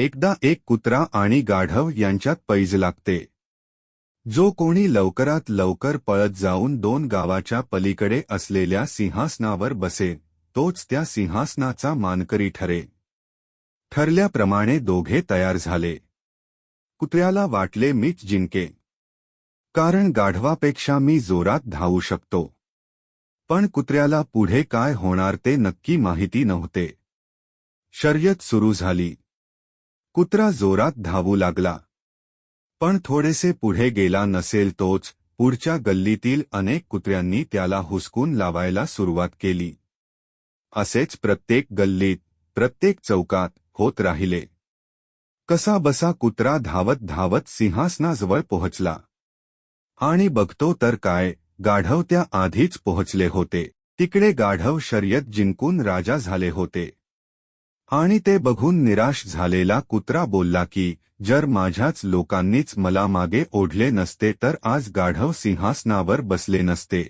एकदा एक कुत्रा आणि गाढव यांच्यात पैज लागते. जो कोणी लवकरात लवकर पळत जाऊन दोन गावाच्या पलीकडे असलेल्या सिंहासनावर बसे तोच त्या सिंहासनाचा मानकरी ठरे. ठरल्याप्रमाणे दोघे तयार झाले. कुत्र्याला वाटले मीच जिंके. कारण गाढवापेक्षा मी जोरात धावू शकतो. पण कुत्र्याला पुढे काय होणार ते नक्की माहिती नव्हते. शर्यत सुरू झाली. कुत्रा जोरात धावू लागला. पण थोडेसे पुढे गेला नसेल तोच पुढच्या गल्लीतील अनेक कुत्र्यांनी त्याला हुसकून लावायला सुरुवात केली. असेच प्रत्येक गल्लीत प्रत्येक चौकात होत राहिले. कसा बसा कुत्रा धावत धावत सिंहासनाजवळ पोहोचला. आणि बघतो तर काय गाढव त्या आधीच पोहोचले होते. तिकडे गाढव शर्यत जिंकून राजा झाले होते. आणि ते बघून निराश झालेला कुत्रा बोलला की जर माझ्याच लोकांनीच मला मागे ओढले नसते तर आज गाढव सिंहासनावर बसले नसते.